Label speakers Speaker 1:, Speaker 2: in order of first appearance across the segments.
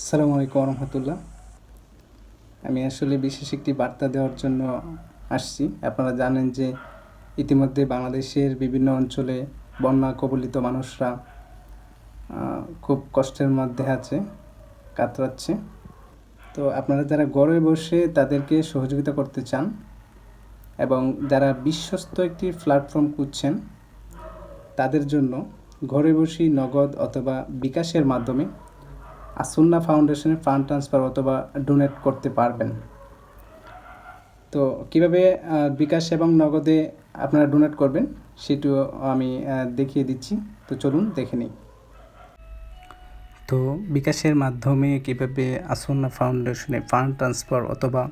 Speaker 1: আসসালামু আলাইকুম রহমতুল্লাহ আমি আসলে বিশেষ একটি বার্তা দেওয়ার জন্য আসছি। আপনারা জানেন যে ইতিমধ্যে বাংলাদেশের বিভিন্ন অঞ্চলে বন্যা কবলিত মানুষরা খুব কষ্টের মধ্যে আছে, কাতরাচ্ছে। তো আপনারা যারা ঘরে বসে তাদেরকে সহযোগিতা করতে চান এবং যারা বিশ্বস্ত একটি প্ল্যাটফর্ম খুঁজছেন, তাদের জন্য ঘরে বসেই নগদ অথবা বিকাশের মাধ্যমে আসুন্না ফাউন্ডেশনে ফান্ড ট্রান্সফার অথবা ডোনেট করতে পারবেন। তো কীভাবে বিকাশ এবং নগদে আপনারা ডোনেট করবেন সেটিও আমি দেখিয়ে দিচ্ছি। তো চলুন দেখে নিই। তো বিকাশের মাধ্যমে কীভাবে আসন্না ফাউন্ডেশনে ফান্ড ট্রান্সফার অথবা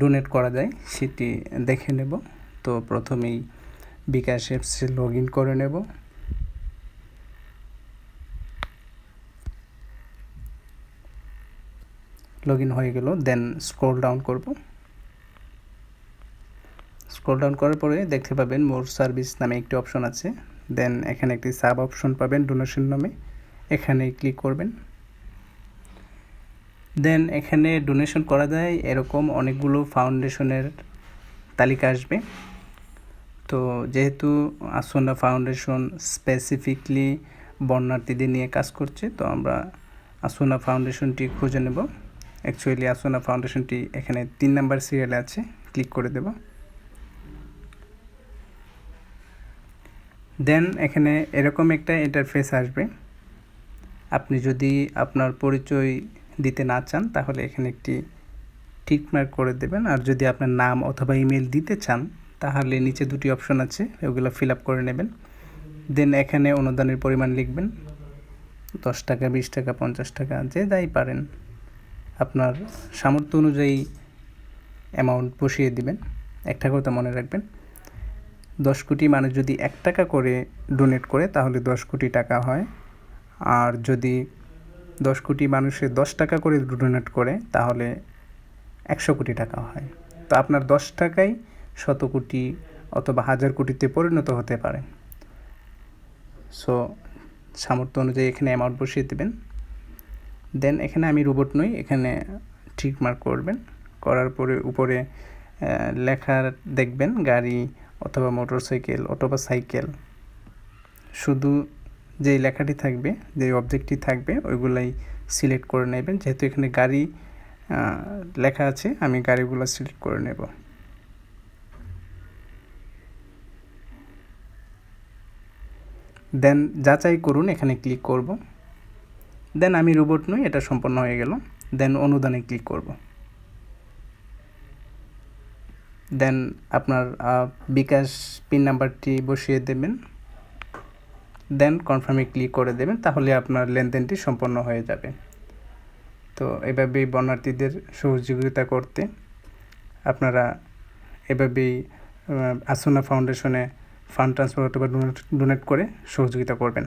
Speaker 1: ডোনেট করা যায় সেটি দেখে নেব। তো প্রথমেই বিকাশ অ্যাপসে লগ ইন করে নেব। লগ ইন হয়ে গেল দেন স্ক্রল ডাউন করব। স্ক্রল ডাউন করার পরে দেখতে পাবেন মোর সার্ভিস নামে একটি অপশন আছে। দেন এখানে একটি সাব অপশন পাবেন ডোনেশন নামে এখানে ক্লিক করবেন। দেন এখানে ডোনেশন করা যায়, এরকম অনেকগুলো ফাউন্ডেশনের তালিকা আসবে। তো যেহেতু আসন্না ফাউন্ডেশন স্পেসিফিকলি বন্যার্থীদের নিয়ে কাজ করছে, তো আমরা আসোনা ফাউন্ডেশনটি খুঁজে নেব। অ্যাকচুয়ালি আসোনা ফাউন্ডেশনটি এখানে তিন নাম্বার সিরিয়ালে আছে। ক্লিক করে দেব। দেন এখানে এরকম একটা ইন্টারফেস আসবে। আপনি যদি আপনার পরিচয় দিতে না চান, তাহলে এখানে একটি টিক মার্ক করে দেবেন। আর যদি আপনার নাম অথবা ইমেল দিতে চান, তাহলে নিচে দুটি অপশন আছে, ওগুলো ফিল আপ করে নেবেন। দেন এখানে অনুদানের পরিমাণ লিখবেন। দশ টাকা, বিশ টাকা, পঞ্চাশ টাকা, যে যাই পারেন। আপনার সামর্থ্য অনুযায়ী অ্যামাউন্ট বসিয়ে দিবেন। একটা কথা মনে রাখবেন। দশ কোটি মানুষ যদি এক টাকা করে ডোনেট করে, তাহলে দশ কোটি টাকা হয়। আর যদি দশ কোটি মানুষের দশ টাকা করে ডোনেট করে, তাহলে একশো কোটি টাকা হয়। তো আপনার দশ টাকাই শত কোটি অথবা হাজার কোটিতে পরিণত হতে পারে। সো সামর্থ্য অনুযায়ী এখানে অ্যামাউন্ট বসিয়ে দেবেন। দেন এখানে আমি রোবট নই, এখানে ঠিক মার্ক করবেন। করার পরে উপরে লেখা দেখবেন গাড়ি অথবা মোটর সাইকেল অথবা সাইকেল শুধু যে লেখাটি থাকবে যে অবজেক্টটি থাকবে, ওইগুলাই সিলেক্ট করে নেবেন। যেহেতু এখানে গাড়ি লেখা আছে, আমি গাড়িগুলো সিলেক্ট করে নেব। দেন যাচাই করুন, এখানে ক্লিক করব। দেন আমি রোবট নই, এটা সম্পন্ন হয়ে গেল। দেন অনুদানে ক্লিক করব। দেন আপনার বিকাশ পিন নাম্বারটি বসিয়ে দেবেন। দেন কনফার্মে ক্লিক করে দেবেন, তাহলে আপনার লেনদেনটি সম্পন্ন হয়ে যাবে। তো এভাবেই বন্যার্থীদের সহযোগিতা করতে আপনারা এভাবেই আসুনা ফাউন্ডেশনে ফান্ড ট্রান্সফার অথবা ডোনেট ডোনেট করে সহযোগিতা করবেন।